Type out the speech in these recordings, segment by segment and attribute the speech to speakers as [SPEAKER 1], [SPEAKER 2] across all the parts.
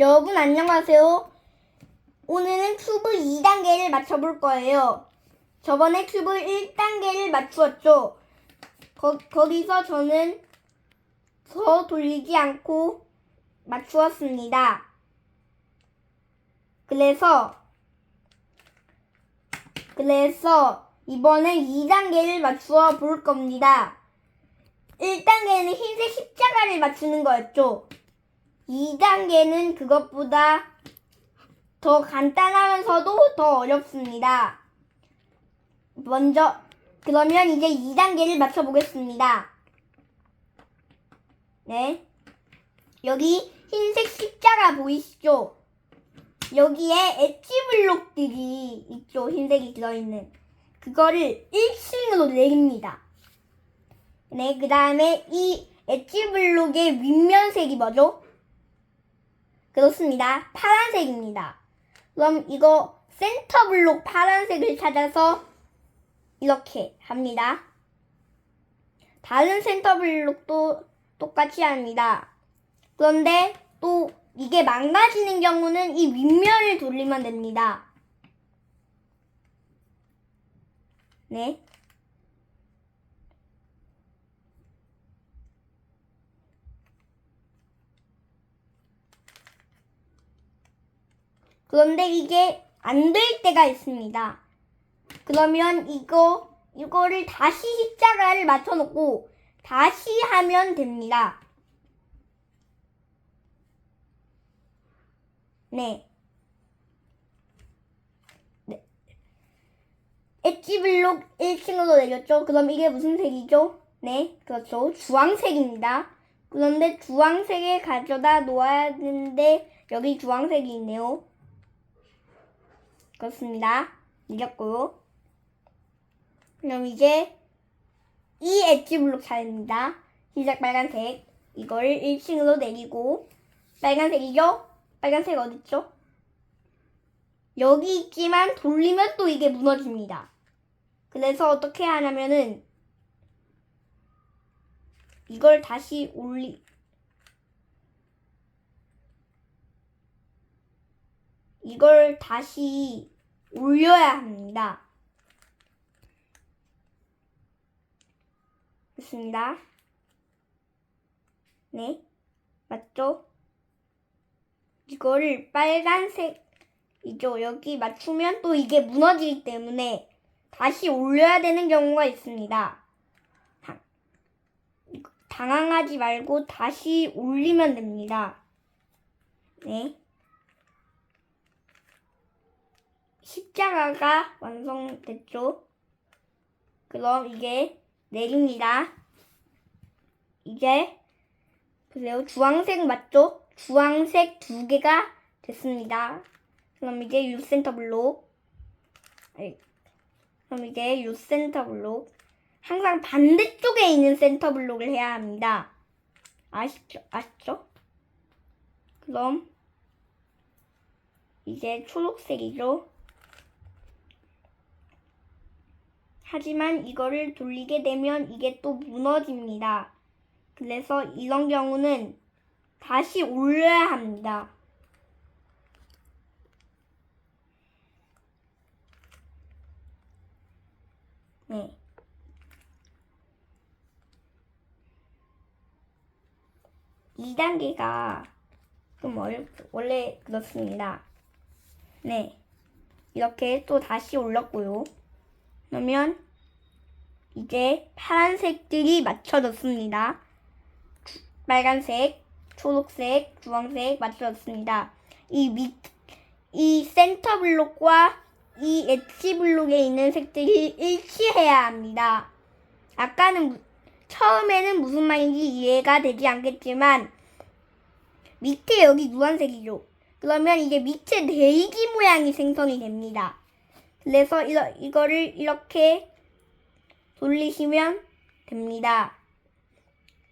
[SPEAKER 1] 여러분 안녕하세요. 오늘은 큐브 2단계를 맞춰볼 거예요. 저번에 큐브 1단계를 맞추었죠. 거, 거기서 저는 더 돌리지 않고 맞추었습니다. 그래서 그래서 이번엔 2단계를 맞추어 볼 겁니다. 1단계는 흰색 십자가를 맞추는 거였죠. 2단계는 그것보다 더 간단하면서도 더 어렵습니다. 먼저, 그러면 이제 2단계를 맞춰보겠습니다. 네. 여기 흰색 십자가 보이시죠? 여기에 엣지 블록들이 있죠. 흰색이 들어있는. 그거를 1층으로 내립니다. 네, 그 다음에 이 엣지 블록의 윗면색이 뭐죠? 그렇습니다. 파란색입니다. 그럼 이거 센터 블록 파란색을 찾아서 이렇게 합니다. 다른 센터 블록도 똑같이 합니다. 그런데 또 이게 망가지는 경우는 이 윗면을 돌리면 됩니다. 네. 그런데 이게 안 될 때가 있습니다. 그러면 이거, 이거를 다시 십자가를 맞춰 놓고 다시 하면 됩니다. 네. 네. 엣지 블록 1층으로 내렸죠? 그럼 이게 무슨 색이죠? 네, 그렇죠. 주황색입니다. 그런데 주황색에 가져다 놓아야 되는데 여기 주황색이 있네요. 그렇습니다. 내렸고요. 그럼 이제 이 엣지 블록 차례입니다. 시작 빨간색. 이걸 1층으로 내리고 빨간색이죠? 빨간색 어딨죠? 여기 있지만 돌리면 또 이게 무너집니다. 그래서 어떻게 하냐면은 이걸 다시 올리 이걸 다시 올려야 합니다. 됐습니다. 네. 맞죠? 이거를 빨간색이죠. 여기 맞추면 또 이게 무너지기 때문에 다시 올려야 되는 경우가 있습니다. 당- 당황하지 말고 다시 올리면 됩니다. 네. 십자가가 완성됐죠? 그럼 이게 내립니다. 이제 보세요. 주황색 맞죠? 주황색 두 개가 됐습니다. 그럼 이제 유 센터 블록. 아이, 그럼 이제 유 센터 블록. 항상 반대쪽에 있는 센터 블록을 해야 합니다. 아시죠? 아시죠? 그럼 이제 초록색이죠. 하지만 이거를 돌리게 되면 이게 또 무너집니다. 그래서 이런 경우는 다시 올려야 합니다. 네. 이 단계가 좀 어렵, 원래 그렇습니다. 네. 이렇게 또 다시 올렸고요. 그러면 이제 파란색들이 맞춰졌습니다. 주- 빨간색, 초록색, 주황색 맞춰졌습니다. 이 밑, 이 센터 블록과 이 엣지 블록에 있는 색들이 일치해야 합니다. 아까는 무- 처음에는 무슨 말인지 이해가 되지 않겠지만 밑에 여기 노란색이죠. 그러면 이제 밑에 네이기 모양이 생성이 됩니다. 그래서 이거, 이거를 이렇게 돌리시면 됩니다.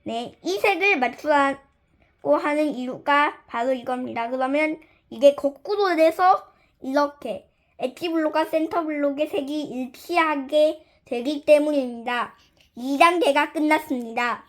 [SPEAKER 1] 네, 이 색을 맞추라고 하는 이유가 바로 이겁니다. 그러면 이게 거꾸로 돼서 이렇게 엣지 블록과 센터 블록의 색이 일치하게 되기 때문입니다. 2단계가 끝났습니다.